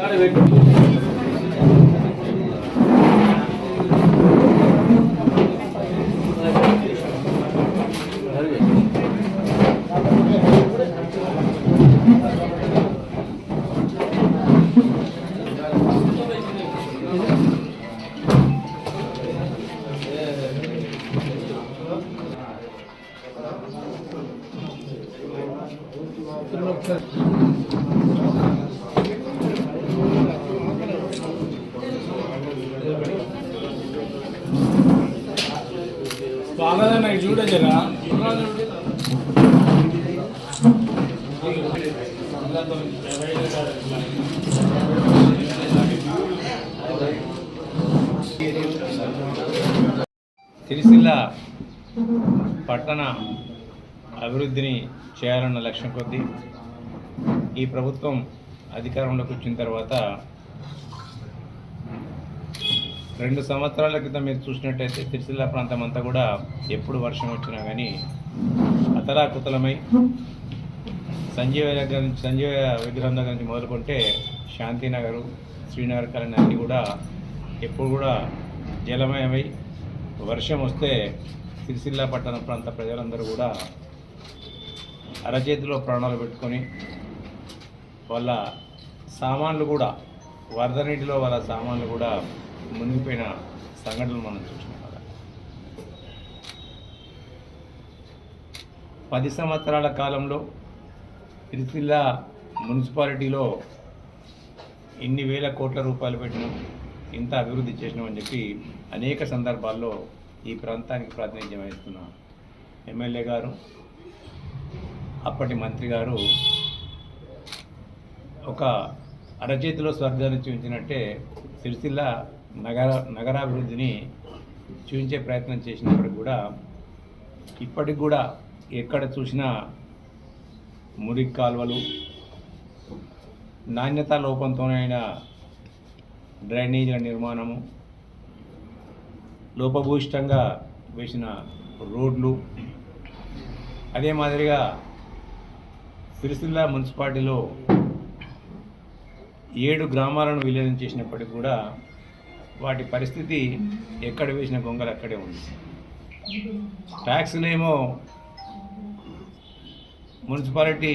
Cara, eu నాకు చూడ జరా. సిరిసిల్ల పట్టణ అభివృద్ధిని చేయాలన్న లక్ష్యం కొద్దీ ఈ ప్రభుత్వం అధికారంలోకి వచ్చిన తర్వాత రెండు సంవత్సరాల క్రితం మీరు చూసినట్టయితే సిరిసిల్ల ప్రాంతం అంతా కూడా ఎప్పుడు వర్షం వచ్చినా కానీ అతలాకుతలమై సంజీవ దగ్గర నుంచి సంజీవ విగ్రహం దగ్గర నుంచి మొదలుకుంటే శాంతినగర్ శ్రీనగర్ కాలనీ అన్నీ కూడా ఎప్పుడు కూడా జలమయమై వర్షం వస్తే సిరిసిల్ల పట్టణ ప్రాంత ప్రజలందరూ కూడా అరచేతిలో ప్రాణాలు పెట్టుకొని వాళ్ళ సామాన్లు కూడా వరద నీటిలో వాళ్ళ సామాన్లు కూడా మునిగిపోయిన సంఘటనలు మనం చూసినాం కదా. పది సంవత్సరాల కాలంలో సిరిసిల్ల మున్సిపాలిటీలో ఇన్ని వేల కోట్ల రూపాయలు పెట్టినాం ఇంత అభివృద్ధి చేసినామని చెప్పి అనేక సందర్భాల్లో ఈ ప్రాంతానికి ప్రాతినిధ్యం వహిస్తున్న ఎమ్మెల్యే గారు అప్పటి మంత్రి గారు ఒక అరచేతిలో స్వర్గాన్ని చూపించినట్టే సిరిసిల్ల నగర నగరాభివృద్ధిని చూపించే ప్రయత్నం చేసినప్పటికి కూడా ఇప్పటికి కూడా ఎక్కడ చూసినా మురికి కాలువలు నాణ్యత లోపంతోనైన డ్రైనేజీల నిర్మాణము లోపభూయిష్టంగా వేసిన రోడ్లు అదే మాదిరిగా సిరిసిల్ల మున్సిపాలిటీలో ఏడు గ్రామాలను విలీనం చేసినప్పటికీ కూడా వాటి పరిస్థితి ఎక్కడ వేసిన గొంగలు అక్కడే ఉంది. ట్యాక్స్లేమో మున్సిపాలిటీ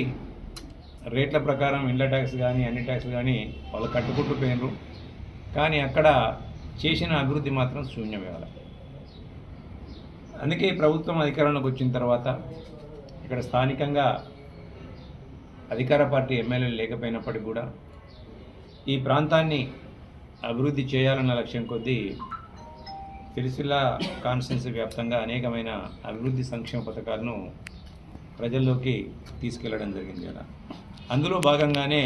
రేట్ల ప్రకారం ఇళ్ళ ట్యాక్స్ కానీ అన్ని ట్యాక్స్ కానీ వాళ్ళు కట్టుకుంటూ పోయినరు కానీ అక్కడ చేసిన అభివృద్ధి మాత్రం శూన్యమే వాళ్ళ అందుకే ప్రభుత్వం అధికారంలోకి వచ్చిన తర్వాత ఇక్కడ స్థానికంగా అధికార పార్టీ ఎమ్మెల్యేలు లేకపోయినప్పటికీ కూడా ఈ ప్రాంతాన్ని అభివృద్ధి చేయాలన్న లక్ష్యం కొద్దీ సిరిసిల్ల కాన్స్టిట్యున్సీ వ్యాప్తంగా అనేకమైన అభివృద్ధి సంక్షేమ పథకాలను ప్రజల్లోకి తీసుకెళ్ళడం జరిగింది అలా. అందులో భాగంగానే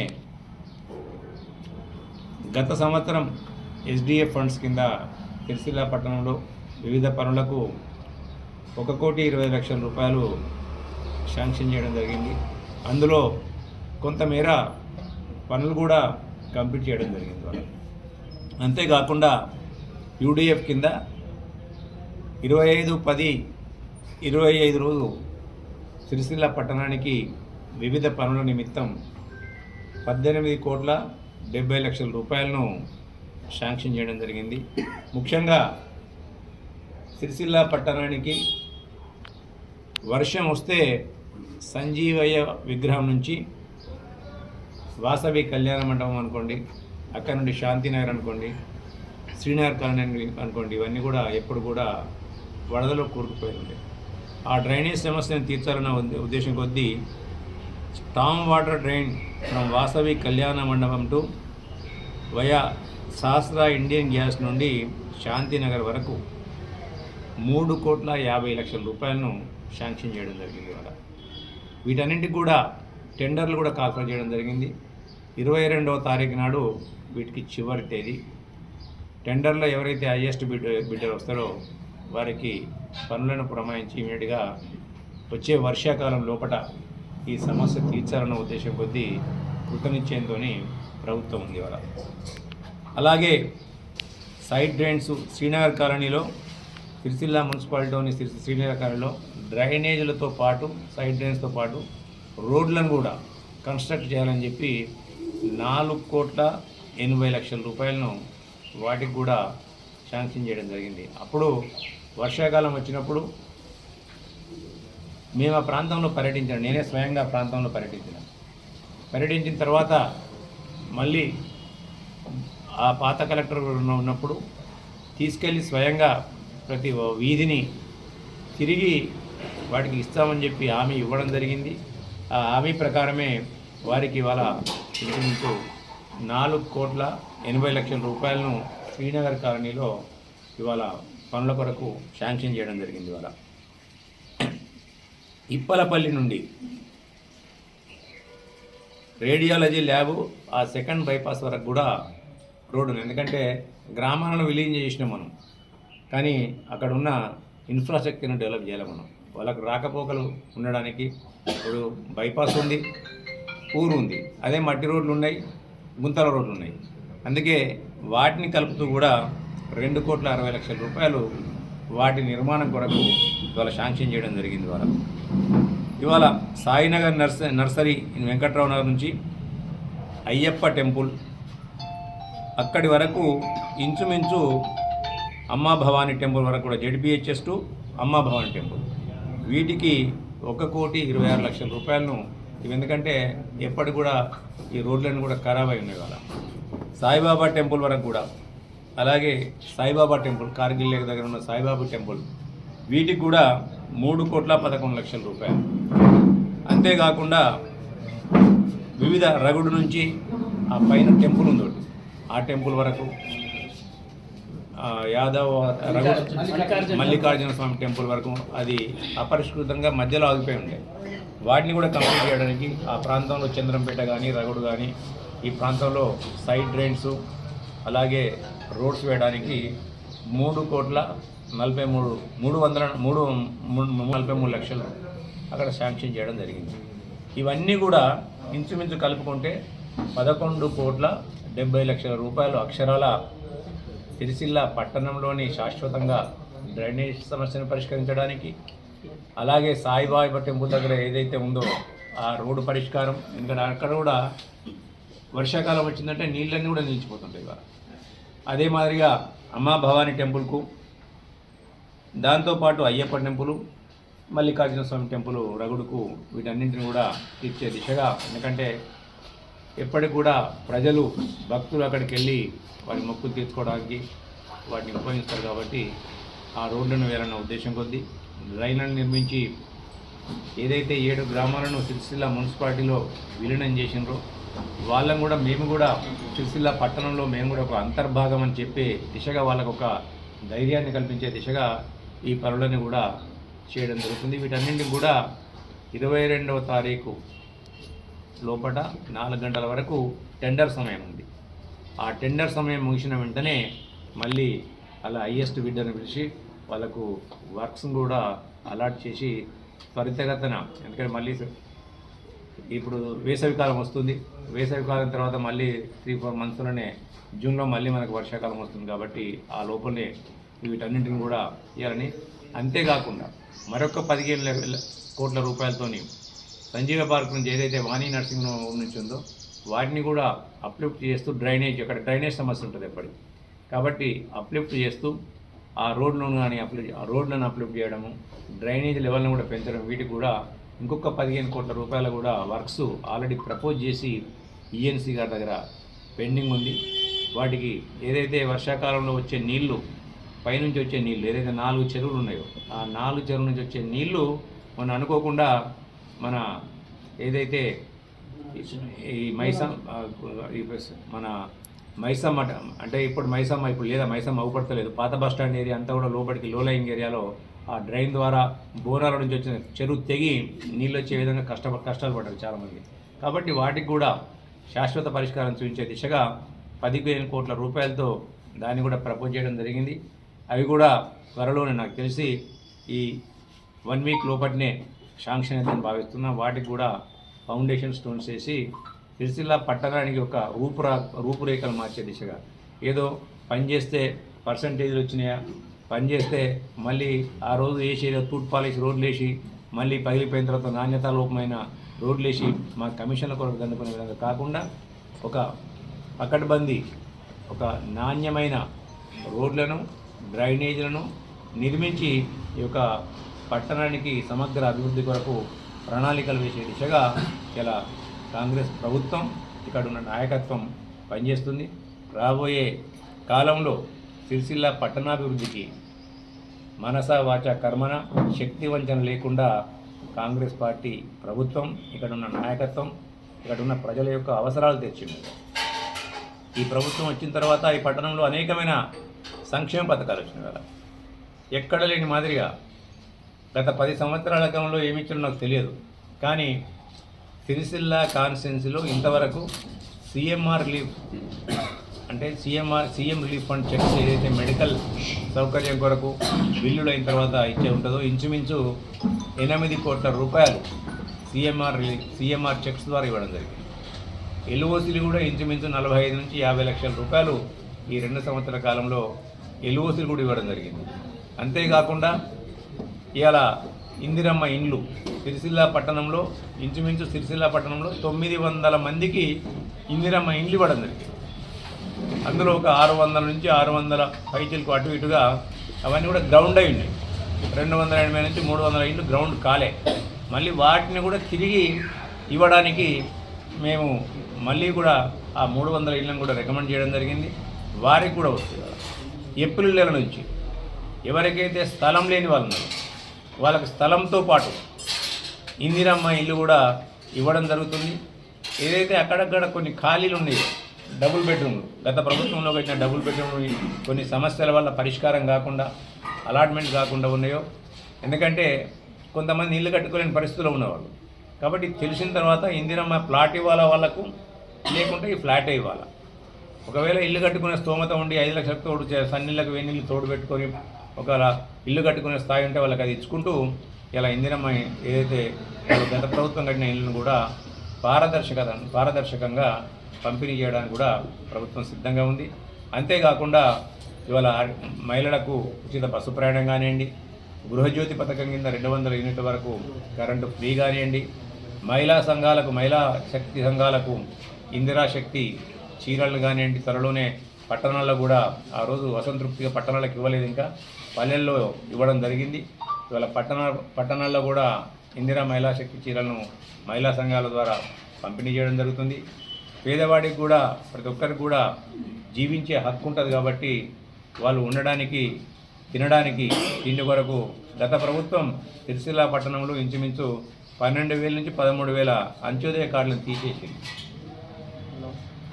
గత సంవత్సరం ఎస్డిఎఫ్ ఫండ్స్ కింద సిరిసిల్ల పట్టణంలో వివిధ పనులకు ఒక కోటి ఇరవై లక్షల రూపాయలు శాంక్షన్ చేయడం జరిగింది. అందులో కొంతమేర పనులు కూడా కంప్లీట్ చేయడం జరిగింది వాళ్ళు అంతేకాకుండా యూడిఎఫ్ కింద ఇరవై ఐదు పది ఇరవై ఐదు రోజు సిరిసిల్ల పట్టణానికి వివిధ పనుల నిమిత్తం పద్దెనిమిది కోట్ల డెబ్బై లక్షల రూపాయలను శాంక్షన్ చేయడం జరిగింది. ముఖ్యంగా సిరిసిల్ల పట్టణానికి వర్షం వస్తే సంజీవయ్య విగ్రహం నుంచి వాసవి కళ్యాణ మండపం అనుకోండి అక్కడ నుండి శాంతినగర్ అనుకోండి శ్రీనగర్ కాలనీ అనుకోండి ఇవన్నీ కూడా ఎప్పుడు కూడా వరదలో కూరుకుపోయి ఉండే ఆ డ్రైనేజ్ సమస్యను తీర్చాలన్న ఉద్దేశం కొద్దీ storm water drain from Vasavi Kalyana Mandapam to via Sahasra Indian gas నుండి శాంతినగర్ వరకు మూడు కోట్ల యాభై లక్షల రూపాయలను శాంక్షన్ చేయడం జరిగింది ఇవాళ. వీటన్నింటికి కూడా టెండర్లు కూడా కాల్ఫర్ చేయడం జరిగింది. ఇరవై రెండవ తారీఖు నాడు వీటికి చివరి తేదీ. టెండర్లో ఎవరైతే హైయెస్ట్ బిడ్ బిడ్డర్ వస్తారో వారికి పనులను ప్రమాణించి ఇమీడియట్గా వచ్చే వర్షాకాలం లోపట ఈ సమస్య తీర్చాలన్న ఉద్దేశం కొద్దీ కృతనిశ్చయంతో ప్రభుత్వం ఉంది వాళ్ళ అలాగే సైడ్ డ్రైన్స్ శ్రీనగర్ కాలనీలో సిరిసిల్ల మున్సిపాలిటీలోని శ్రీ శ్రీనగర్ కాలనీలో డ్రైనేజీలతో పాటు సైడ్ డ్రైన్స్తో పాటు రోడ్లను కూడా కన్స్ట్రక్ట్ చేయాలని చెప్పి నాలుగు కోట్ల ఎనభై లక్షల రూపాయలను వాటికి కూడా శాంక్షన్ చేయడం జరిగింది. అప్పుడు వర్షాకాలం వచ్చినప్పుడు మేము ఆ ప్రాంతంలో పర్యటించాను. నేనే స్వయంగా ప్రాంతంలో పర్యటించిన. పర్యటించిన తర్వాత మళ్ళీ ఆ పాత కలెక్టర్ ఉన్నప్పుడు తీసుకెళ్ళి స్వయంగా ప్రతి వీధిని తిరిగి వాటికి ఇస్తామని చెప్పి హామీ ఇవ్వడం జరిగింది. ఆ హామీ ప్రకారమే వారికి ఇవాళ ఇంచుమించు నాలుగు కోట్ల ఎనభై లక్షల రూపాయలను శ్రీనగర్ కాలనీలో ఇవాళ పనుల కొరకు శాంక్షన్ చేయడం జరిగింది ఇవాళ. ఇప్పలపల్లి నుండి రేడియాలజీ ల్యాబ్ ఆ సెకండ్ బైపాస్ వరకు కూడా రోడ్డు ఎందుకంటే గ్రామాలను విలీనం చేసినాం మనం. కానీ అక్కడ ఉన్న ఇన్ఫ్రాస్ట్రక్చర్ని డెవలప్ చేయాలి మనం. వాళ్ళకు రాకపోకలు ఉండడానికి ఇప్పుడు బైపాస్ ఉంది. ఊరు ఉంది అదే మట్టి రోడ్లు ఉన్నాయి గుంతల రోడ్లు ఉన్నాయి అందుకే వాటిని కలుపుతూ కూడా రెండు కోట్ల అరవై లక్షల రూపాయలు వాటి నిర్మాణం కొరకు ఇవాళ శాంక్షన్ చేయడం జరిగింది ఇవాళ. ఇవాళ సాయినగర్ నర్స నర్సరీ వెంకట్రావు నగర్ నుంచి అయ్యప్ప టెంపుల్. అక్కడి వరకు ఇంచుమించు అమ్మా భవానీ టెంపుల్ వరకు కూడా జెడ్పిహెచ్ఎస్ టు అమ్మా భవానీ టెంపుల్. వీటికి ఒక కోటి ఇరవై ఆరు లక్షల రూపాయలను ఇవి ఎందుకంటే ఎప్పటి కూడా ఈ రోడ్లన్నీ కూడా ఖరాబ్ అయి ఉన్నాయి వాళ్ళ సాయిబాబా టెంపుల్ వరకు కూడా. అలాగే సాయిబాబా టెంపుల్ కార్గిల్ లేక్ దగ్గర ఉన్న సాయిబాబా టెంపుల్. వీటికి కూడా మూడు కోట్ల పదకొండు లక్షల రూపాయలు. అంతేకాకుండా వివిధ రగుడు నుంచి ఆ పైన టెంపుల్ ఉంది ఒకటి. ఆ టెంపుల్ వరకు యాదవ్ రఘు మల్లికార్జున స్వామి టెంపుల్ వరకు అది అపరిష్కృతంగా మధ్యలో ఆగిపోయి ఉండే. వాటిని కూడా కంప్లీట్ చేయడానికి ఆ ప్రాంతంలో చంద్రంపేట కానీ రగుడు కానీ ఈ ప్రాంతంలో సైడ్ డ్రైన్స్ అలాగే రోడ్స్ వేయడానికి మూడు కోట్ల నలభై మూడు మూడు వందల మూడు మూడు- నలభై మూడు లక్షలు అక్కడ శాంక్షన్ చేయడం జరిగింది. ఇవన్నీ కూడా ఇంచుమించు కలుపుకుంటే పదకొండు కోట్ల డెబ్బై లక్షల రూపాయలు అక్షరాల సిరిసిల్ల పట్టణంలోని శాశ్వతంగా డ్రైనేజ్ సమస్యను పరిష్కరించడానికి అలాగే సాయిబాబా టెంపుల్ దగ్గర ఏదైతే ఉందో ఆ రోడ్డు పరిష్కారం ఎందుకంటే అక్కడ కూడా వర్షాకాలం వచ్చిందంటే నీళ్ళన్నీ కూడా నిలిచిపోతుంటాయి ఇవాళ. అదే మాదిరిగా అమ్మా భవానీ టెంపుల్కు దాంతోపాటు అయ్యప్ప టెంపుల్ మల్లికార్జున స్వామి టెంపుల్ రగుడుకు వీటన్నింటిని కూడా తీర్చే దిశగా ఎందుకంటే ఎప్పటికి కూడా ప్రజలు భక్తులు అక్కడికి వెళ్ళి వారి మొక్కులు తీర్చుకోవడానికి వాటిని ఉపయోగిస్తారు కాబట్టి ఆ రోడ్లను వేయాలన్న ఉద్దేశం కొద్దీ రైళ్ళను నిర్మించి ఏదైతే ఏడు గ్రామాలను సిరిసిల్ల మున్సిపాలిటీలో విలీనం చేసినారో వాళ్ళని కూడా మేము కూడా సిరిసిల్ల పట్టణంలో మేము కూడా ఒక అంతర్భాగం అని చెప్పే దిశగా వాళ్ళకు ఒక ధైర్యాన్ని కల్పించే దిశగా ఈ పనులని కూడా చేయడం జరుగుతుంది. వీటన్నింటికి కూడా ఇరవై రెండవ తారీఖు లోపల నాలుగు గంటల వరకు టెండర్ సమయం ఉంది. ఆ టెండర్ సమయం ముగిసిన వెంటనే మళ్ళీ అలా హైయెస్ట్ బిడ్డను పిలిచి వాళ్ళకు వర్క్స్ని కూడా అలాట్ చేసి త్వరితగతన ఎందుకంటే మళ్ళీ ఇప్పుడు వేసవికాలం వస్తుంది. వేసవికాలం తర్వాత మళ్ళీ త్రీ ఫోర్ మంత్స్లోనే జూన్లో మళ్ళీ మనకు వర్షాకాలం వస్తుంది కాబట్టి ఆ లోపలే వీటన్నింటిని కూడా ఇవ్వాలని అంతేకాకుండా మరొక పదిహేను కోట్ల రూపాయలతోని సంజీవ పార్క్ నుంచి ఏదైతే వాణి నర్సింగ్ హోమ్ నుంచి ఉందో వాటిని కూడా అప్లిఫ్ట్ చేస్తూ డ్రైనేజ్ అక్కడ డ్రైనేజ్ సమస్య ఉంటుంది ఎప్పటికీ. కాబట్టి అప్లిఫ్ట్ చేస్తూ ఆ రోడ్లను కానీ అప్లై ఆ రోడ్లను అప్లిఫ్ట్ చేయడము డ్రైనేజ్ లెవెల్ను కూడా పెంచడం వీటికి కూడా ఇంకొక పదిహేను కోట్ల రూపాయలు కూడా వర్క్స్ ఆల్రెడీ ప్రపోజ్ చేసి ఈఎన్సీ గారి దగ్గర పెండింగ్ ఉంది. వాటికి ఏదైతే వర్షాకాలంలో వచ్చే నీళ్ళు పైనుంచి వచ్చే నీళ్ళు ఏదైతే నాలుగు చెరువులు ఉన్నాయో ఆ నాలుగు చెరువుల నుంచి వచ్చే నీళ్ళు మనం అనుకోకుండా మన ఏదైతే ఈ మైసమ్ ఈ మన మైసమ్మ అంటే ఇప్పుడు మైసమ్మ ఇప్పుడు లేదా మైసమ్మ అవుపడతలేదు. పాత బస్ స్టాండ్ ఏరియా అంతా కూడా లోపలికి లోలయింగ్ ఏరియాలో ఆ డ్రైన్ ద్వారా బోనాల నుంచి వచ్చిన చెరువు తెగి నీళ్ళు వచ్చే విధంగా కష్ట కష్టాలు పడ్డారు చాలామంది. కాబట్టి వాటికి కూడా శాశ్వత పరిష్కారం చూపించే దిశగా పదిహేను కోట్ల రూపాయలతో దాన్ని కూడా ప్రపోజ్ చేయడం జరిగింది. అవి కూడా త్వరలోనే నాకు తెలిసి ఈ వన్ వీక్ లోపటినే శాంక్షన్ అయితే భావిస్తున్నాం. వాటికి కూడా ఫౌండేషన్ స్టోన్స్ వేసి సిరిసిల్ల పట్టణానికి ఒక రూపురా రూపురేఖలు మార్చే దిశగా. ఏదో పని చేస్తే పర్సంటేజ్లు వచ్చినాయా? పని చేస్తే మళ్ళీ ఆ రోజు వేసి తూట్ పాలిష్ రోడ్లు వేసి మళ్ళీ పగిలిపోయిన తర్వాత నాణ్యత లోపమైన రోడ్లు వేసి మా కమిషన్ల కొరకు దండుకునే విధంగా కాకుండా ఒక పకడ్బందీ ఒక నాణ్యమైన రోడ్లను డ్రైనేజీలను నిర్మించి ఈ యొక్క పట్టణానికి సమగ్ర అభివృద్ధి కొరకు ప్రణాళికలు వేసే దిశగా ఇలా కాంగ్రెస్ ప్రభుత్వం ఇక్కడ ఉన్న నాయకత్వం పనిచేస్తుంది. రాబోయే కాలంలో సిరిసిల్ల పట్టణాభివృద్ధికి మనస వాచ కర్మన శక్తి వంచన లేకుండా కాంగ్రెస్ పార్టీ ప్రభుత్వం ఇక్కడ ఉన్న నాయకత్వం ఇక్కడ ఉన్న ప్రజల యొక్క అవసరాలు తెచ్చింది ఈ ప్రభుత్వం వచ్చిన తర్వాత ఈ పట్టణంలో అనేకమైన సంక్షేమ పథకాలు వచ్చినాయి కదా. ఎక్కడ లేని మాదిరిగా గత పది సంవత్సరాల కాలంలో ఏమి ఇచ్చారో నాకు తెలియదు. కానీ సిరిసిల్ల కాన్స్టిట్యున్సీలో ఇంతవరకు సిఎంఆర్ రిలీఫ్ అంటే CMR CM relief fund cheques ఏదైతే మెడికల్ సౌకర్యం కొరకు బిల్లులు అయిన తర్వాత ఇచ్చే ఉంటుందో ఇంచుమించు ఎనిమిది కోట్ల రూపాయలు సీఎంఆర్ రిలీఫ్ సీఎంఆర్ చెక్స్ ద్వారా ఇవ్వడం జరిగింది. ఎల్ఓసీలు కూడా ఇంచుమించు నలభై ఐదు నుంచి యాభై లక్షల రూపాయలు ఈ రెండు సంవత్సరాల కాలంలో ఎల్ఓసీలు కూడా ఇవ్వడం జరిగింది. అంతేకాకుండా ఇవాళ ఇందిరమ్మ ఇండ్లు. సిరిసిల్ల పట్టణంలో ఇంచుమించు సిరిసిల్ల పట్టణంలో తొమ్మిది వందల మందికి ఇందిరమ్మ ఇండ్లు ఇవ్వడం జరిగింది. అందులో ఒక ఆరు వందల నుంచి ఆరు వందల పైచీలకు అటు ఇటుగా అవన్నీ కూడా గ్రౌండ్ అయి ఉన్నాయి. రెండు వందల ఎనభై నుంచి మూడు వందల ఇండ్లు గ్రౌండ్ కాలే. మళ్ళీ వాటిని కూడా తిరిగి ఇవ్వడానికి మేము మళ్ళీ కూడా ఆ మూడు వందల ఇళ్ళను కూడా రికమెండ్ చేయడం జరిగింది. వారికి కూడా వస్తుంది. ఏప్రిల్ నెల నుంచి ఎవరికైతే స్థలం లేని వాళ్ళు వాళ్ళకి స్థలంతో పాటు ఇందిరమ్మ ఇల్లు కూడా ఇవ్వడం జరుగుతుంది. ఏదైతే అక్కడక్కడ కొన్ని ఖాళీలు ఉన్నాయో డబుల్ బెడ్రూమ్లు గత ప్రభుత్వంలో పెట్టిన డబుల్ బెడ్రూమ్లు కొన్ని సమస్యల వల్ల పరిష్కారం కాకుండా అలాట్మెంట్ కాకుండా ఉన్నాయో ఎందుకంటే కొంతమంది ఇల్లు కట్టుకోలేని పరిస్థితుల్లో ఉన్నవాళ్ళు. కాబట్టి తెలిసిన తర్వాత ఇందిరమ్మ ప్లాట్ ఇవ్వాలా వాళ్ళకు? లేకుంటే ఈ ఫ్లాటే ఇవ్వాలా? ఒకవేళ ఇల్లు కట్టుకునే స్తోమత ఉండి ఐదు లక్షలకు తోడు చే- సన్నీళ్ళకు వెన్నీళ్ళు తోడు పెట్టుకొని ఒకవేళ ఇల్లు కట్టుకునే స్థాయి ఉంటే వాళ్ళకి అది ఇచ్చుకుంటూ ఇలా ఇందిరమ్మ ఏదైతే గత ప్రభుత్వం కట్టిన ఇల్లును కూడా పారదర్శకత పారదర్శకంగా పంపిణీ చేయడానికి కూడా ప్రభుత్వం సిద్ధంగా ఉంది. అంతేకాకుండా ఇవాళ మహిళలకు ఉచిత బస్సు ప్రయాణం కానివ్వండి గృహజ్యోతి పథకం కింద రెండు వందల యూనిట్ల వరకు కరెంటు ఫ్రీ కానివ్వండి మహిళా సంఘాలకు మహిళా శక్తి సంఘాలకు ఇందిరా శక్తి చీరలు కానివ్వండి త్వరలోనే పట్టణాల్లో కూడా ఆ రోజు అసంతృప్తిగా పట్టణాలకు ఇవ్వలేదు ఇంకా. పల్లెల్లో ఇవ్వడం జరిగింది. ఇవాళ పట్టణ పట్టణాల్లో కూడా ఇందిరా మహిళా శక్తి చీరలను మహిళా సంఘాల ద్వారా పంపిణీ చేయడం జరుగుతుంది. పేదవాడికి కూడా ప్రతి ఒక్కరికి కూడా జీవించే హక్కు ఉంటుంది కాబట్టి వాళ్ళు ఉండడానికి తినడానికి తిండి కొరకు గత ప్రభుత్వం సిరిసిల్ల పట్టణంలో ఇంచుమించు పన్నెండు వేల నుంచి పదమూడు వేల అంత్యోదయ కార్డులను తీసేసింది.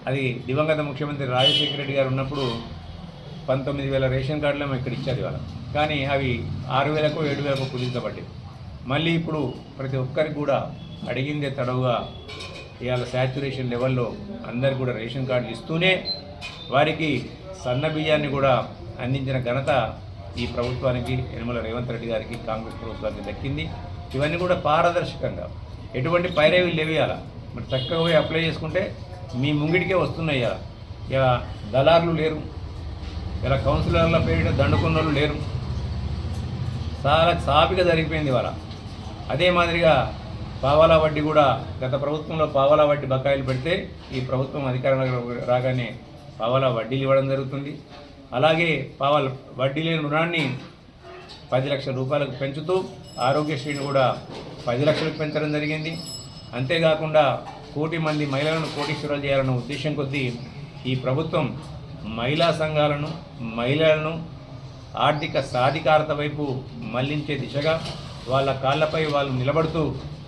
అది దివంగత ముఖ్యమంత్రి రాజశేఖర రెడ్డి గారు ఉన్నప్పుడు పంతొమ్మిది వేల రేషన్ కార్డులు ఇక్కడ ఇచ్చారు వాళ్ళం కానీ అవి ఆరు వేలకు ఏడు వేలకు కుదించబడ్డాయి. మళ్ళీ ఇప్పుడు ప్రతి ఒక్కరికి కూడా అడిగిందే తడవుగా ఇవాళ శాచురేషన్ లెవెల్లో అందరికి కూడా రేషన్ కార్డులు ఇస్తూనే వారికి సన్న బియ్యాన్ని కూడా అందించిన ఘనత ఈ ప్రభుత్వానికి యనమల రేవంత్ రెడ్డి గారికి కాంగ్రెస్ ప్రభుత్వానికి దక్కింది. ఇవన్నీ కూడా పారదర్శకంగా ఎటువంటి పైరేవి లేవేయాల మరి చక్కగా పోయి అప్లై చేసుకుంటే మీ ముంగిటికే వస్తున్నాయి ఇలా ఇలా దళారులు లేరు. ఇలా కౌన్సిలర్ల పేరిట దండుకున్నోళ్ళు లేరు. చాలా సాపిగా జరిగిపోయింది ఇవాళ. అదే మాదిరిగా పావాలా వడ్డీ కూడా గత ప్రభుత్వంలో పావాలా వడ్డీ బకాయిలు పెడితే ఈ ప్రభుత్వం అధికారంలో రాగానే పావాలా వడ్డీలు ఇవ్వడం జరుగుతుంది. అలాగే పావాల వడ్డీ లేని రుణాన్ని పది లక్షల రూపాయలకు పెంచుతూ ఆరోగ్యశ్రీని కూడా పది లక్షలకు పెంచడం జరిగింది. అంతేకాకుండా కోటి మంది మహిళలను కోటీశ్వరాలు చేయాలన్న ఉద్దేశం కొద్దీ ఈ ప్రభుత్వం మహిళా సంఘాలను మహిళలను ఆర్థిక సాధికారత వైపు మళ్ళించే దిశగా వాళ్ళ కాళ్ళపై వాళ్ళు నిలబడుతూ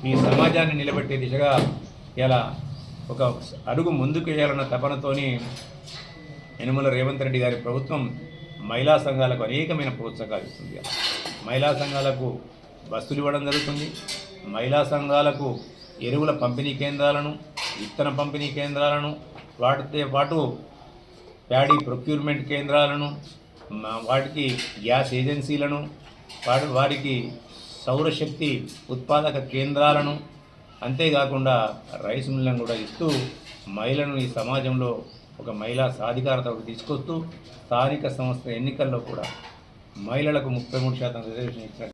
ఈ సమాజాన్ని నిలబెట్టే దిశగా ఇలా ఒక అడుగు ముందుకు వేయాలన్న తపనతోని యనుమల రేవంత్ రెడ్డి గారి ప్రభుత్వం మహిళా సంఘాలకు అనేకమైన ప్రోత్సాహాలు ఇస్తుంది. మహిళా సంఘాలకు బస్సులు ఇవ్వడం జరుగుతుంది. మహిళా సంఘాలకు ఎరువుల పంపిణీ కేంద్రాలను విత్తన పంపిణీ కేంద్రాలను వాటితో పాటు ప్యాడీ ప్రొక్యూర్మెంట్ కేంద్రాలను వాటికి గ్యాస్ ఏజెన్సీలను వాటి వారికి సౌరశక్తి ఉత్పాదక కేంద్రాలను అంతేకాకుండా రైస్ మిల్లను కూడా ఇస్తూ మహిళలను ఈ సమాజంలో ఒక మహిళా సాధికారతకు తీసుకొస్తూ స్థానిక సంస్థ ఎన్నికల్లో కూడా మహిళలకు ముప్పై మూడు శాతం రిజర్వేషన్ ఇచ్చిన